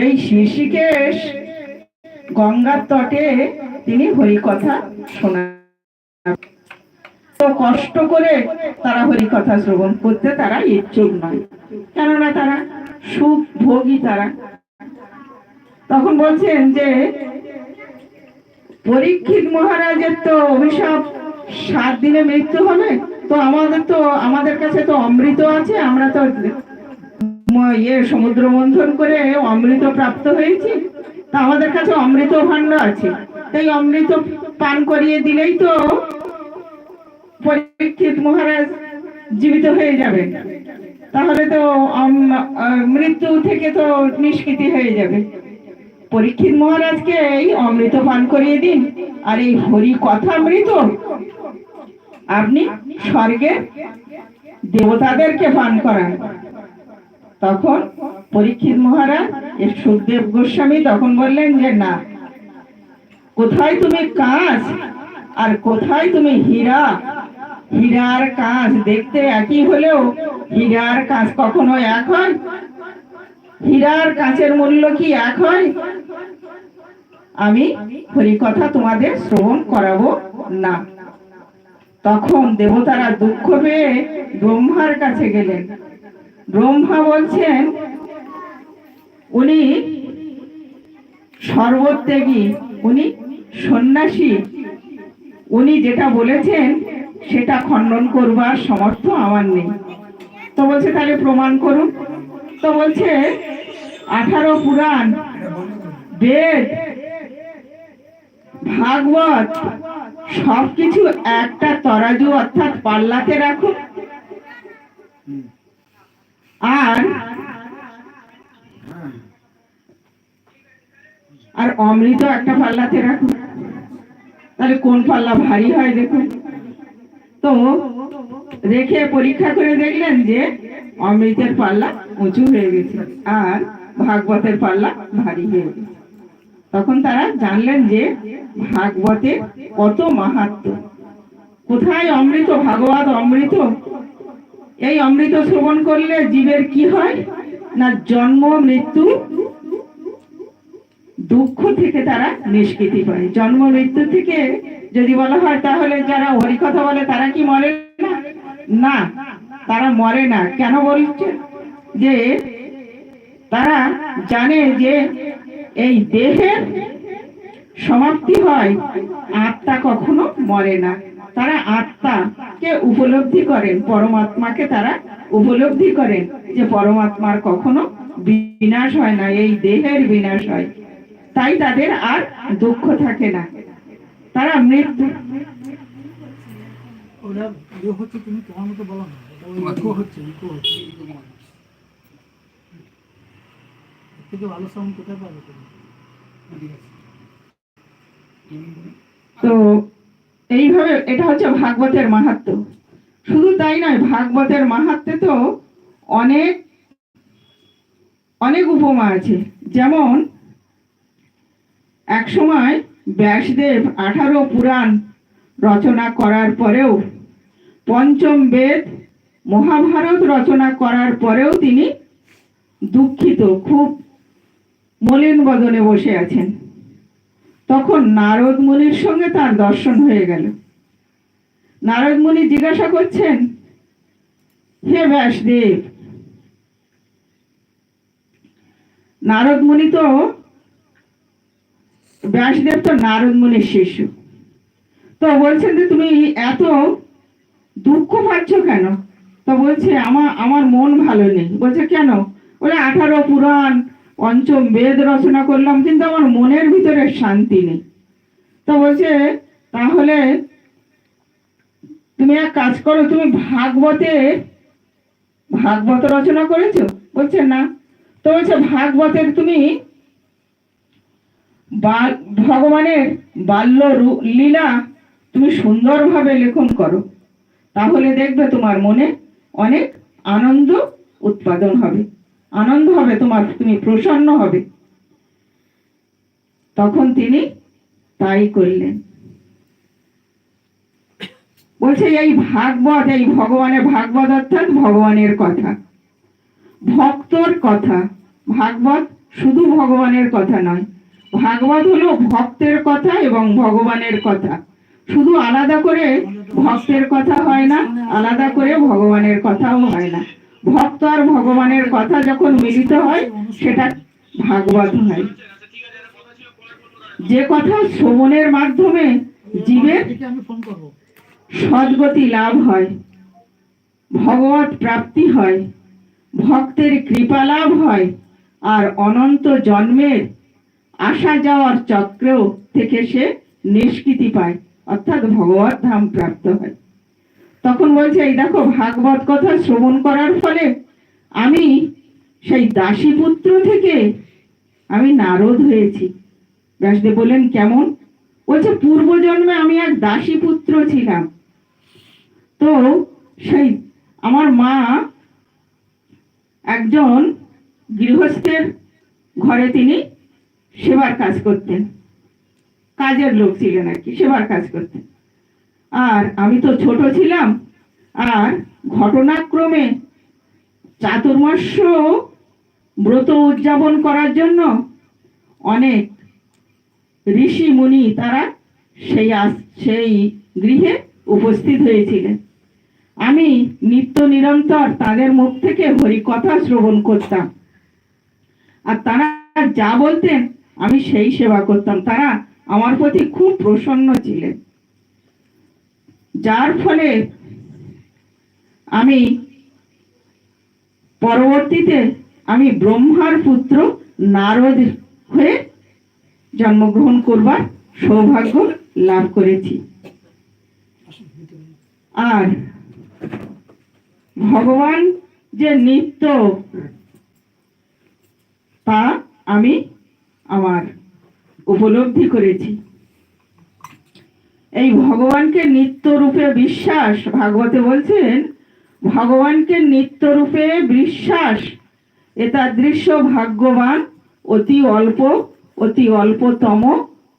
এই শিশিকেশ গঙ্গার তটে তিনি হরিকথা শোনা কষ্ট করে তারা হরিকথা শ্রবণ করতে তারা ইচ্ছুক নয়। কেননা তারা সুখ ভোগী তারা। তখন বলছেন যে, পরীক্ষিত মহারাজের তো অভিশাপ সাত দিনে মৃত্যু হবে, তো আমাদের তো, আমাদের কাছে তো অমৃত আছে, আমরা তো ইয়ে সমুদ্র মন্থন করে অমৃত প্রাপ্ত হয়েছি। তা আমাদের কাছে অমৃত ভাণ্ড আছে। তাই অমৃত পান করিয়ে দিলেই তো পরীক্ষিত মহারাজ জীবিত হয়ে যাবে তাহলে তো মৃত্যু থেকে তো নিষ্কৃতি হয়ে যাবে। পরীক্ষিত মহারাজকে এই অমৃত পান করিয়ে দিন। আর এই হরি কথা অমৃত, আপনি স্বর্গে দেবতাদেরকে পান করান। তখন পরীক্ষিত মহারাজ সুখদেব গোস্বামী তখন বললেন যে, না, কোথায় তুমি কাঁচ আর কোথায় তুমি হীরা? হীরার কাঁচ দেখতে একই হলেও হীরার কাঁচ কখনো এক হয়? হীরার কাঁচের মূল্য কি এক হয়? আমি হরিকথা তোমাদের শ্রবণ করাবো না। তখন দেবতারা দুঃখ পেয়ে ব্রহ্মার কাছে গেলেন। ব্রহ্মা বলছেন, উনি সর্বত্যাগী, উনি সন্ন্যাসী। উনি যেটা বলেছেন, সেটা খণ্ডন করবার সমর্থ আমার নেই। তো বলছে, তাহলে প্রমাণ করুন। তো বলছে, আঠারো পুরাণ, বেদ, ভাগবত, সবকিছু একটা তরাজু অর্থাৎ পাল্লাতে রাখুন। আর আর অমৃত একটা পাল্লাতে রাখুন তাহলে কোন পাল্লা ভারী হয় দেখুন। তো রেখে পরীক্ষা করে দেখলেন যে অমৃতের পাল্লা উঁচু হয়ে গেছে আর ভাগবতের পাল্লা ভারী হয়ে গেছে। তখন তারা জানলেন যে ভাগবতের কত মাহাত্ম কোথায় অমৃত? ভাগবত অমৃত এই অমৃত শ্রবণ করলে জীবের কি হয়? না জন্ম, মৃত্যু, দুঃখ থেকে তারা নিষ্কৃতি পায়। জন্ম, মৃত্যু থেকে যদি বলা হয় তাহলে যারা হরিকথা বলে, তারা কি মরে না? না, তারা মরে না। কেন বলছে? যে তারা জানে যে এই দেহের সমাপ্তি হয়, আত্মা কখনো মরে না। তারা আত্মাকে উপলব্ধি করেন পরমাত্মাকে তারা উপলব্ধি করেন যে পরমাত্মার কখনো বিনাশ হয় না এই দেহের বিনাশ হয়। তাই তাদের আর দুঃখ থাকে না। তারা মৃত্যু ইয়ে হচ্ছে তুমি তোমার মতো বলো না। হচ্ছে হচ্ছে। থেকে ভালো সাউন্ড কোথায় পাবে তুমি? তো এইভাবে এটা হচ্ছে ভাগবতের মাহাত্ম। শুধু তাই নয়, ভাগবতের মাহাত্মে তো অনেক অনেক উপমা আছে। যেমন, এক সময় ব্যাসদেব আঠারো পুরাণ রচনা করার পরেও, পঞ্চম বেদ মহাভারত রচনা করার পরেও তিনি দুঃখিত, খুব মলিন বদনে বসে আছেন। তখন নারদ মুনির সঙ্গে তার দর্শন হয়ে গেল। নারদ মুনি জিজ্ঞাসা করছেন, হে ব্যাসদেব, নারদ মুনি তো, ব্যাসদেব তো নারদ মুনির শিষ্য। তো বলছেন যে তুমি এত দুঃখ পাচ্ছ কেন? তো বলছে, আমার আমার মন ভালো নেই। বলছে, কেন? বলে, আঠারো পুরাণ পঞ্চম বেদ রচনা করলাম, কিন্তু আমার মনের ভিতরে শান্তি নেই। তো বলছে, তাহলে তুমি এক কাজ করো, তুমি ভাগবতে, ভাগবত রচনা করেছ? বলছে, না। তো বলছে, ভাগবতের তুমি ভগবানের বাল্য লীলা তুমি সুন্দরভাবে লেখন করো। তাহলে দেখবে তোমার মনে অনেক আনন্দ উৎপাদন হবে। আনন্দ হবে তোমার, তুমি প্রসন্ন হবে। তখন তিনি তাই করলেন। বলছে, এই ভাগবত, এই ভগবানের ভাগবত অর্থাৎ ভগবানের কথা। ভক্তর কথা। ভাগবত শুধু ভগবানের কথা নয়। ভাগবত হলো ভক্তের কথা এবং ভগবানের কথা। শুধু আলাদা করে ভক্তের কথা হয় না, আলাদা করে ভগবানের কথাও হয় না। ভক্ত আর ভগবানের কথা যখন মিলিত হয়, সেটা ভাগবত হয়। যে কথা শ্রবণের মাধ্যমে জীবের সদ্গতি লাভ হয়, ভগবত প্রাপ্তি হয়, ভক্তের কৃপা লাভ হয়, আর অনন্ত জন্মের আসা যাওয়ার চক্র থেকে সে নিষ্কৃতি পায়, অর্থাৎ ভগবত ধাম প্রাপ্ত হয়। তখন বলছে, এই দেখো, ভাগবত কথা শ্রবণ করার ফলে আমি সেই দাসী পুত্র থেকে আমি নারদ হয়েছি। ব্যাসদেব বললেন, কেমন? বলছে, পূর্বজন্মে আমি এক দাসী পুত্র ছিলাম। তো সেই আমার মা একজন গৃহস্থের ঘরে তিনি সেবার কাজ করতেন। কাজের লোক ছিলেন আর কি, সেবার কাজ করতেন। আর আমি তো ছোট ছিলাম। আর ঘটনাক্রমে চাতুর্মাস্য ব্রত উদযাপন করার জন্য অনেক ঋষি মুনি তারা সেই সেই গৃহে উপস্থিত হয়েছিলেন। আমি নিত্য নিরন্তর তাদের মুখ থেকে হরি কথা শ্রবণ করতাম। আর তারা যা বলতেন, আমি সেই সেবা করতাম। তারা আমার প্রতি খুব প্রসন্ন ছিলেন। যার ফলে আমি পরবর্তীতে আমি ব্রহ্মার পুত্র নারদ হয়ে জন্মগ্রহণ করবার সৌভাগ্য লাভ করেছি। আর ভগবান যে নিত্য, তা আমি আমার উপলব্ধি করেছি। এই ভগবানকে নিত্য রূপে বিশ্বাস। ভাগবতে বলছেন, ভগবানকে নিত্য রূপে বিশ্বাস এতাদৃশ্য ভাগ্যবান। অতি অল্প, অতি অল্পতম,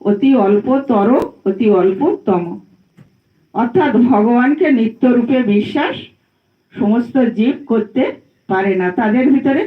অতি অল্পতর, অতি অল্পতম। অর্থাৎ ভগবানকে নিত্য রূপে বিশ্বাস সমস্ত জীব করতে পারে না। তাদের ভিতরে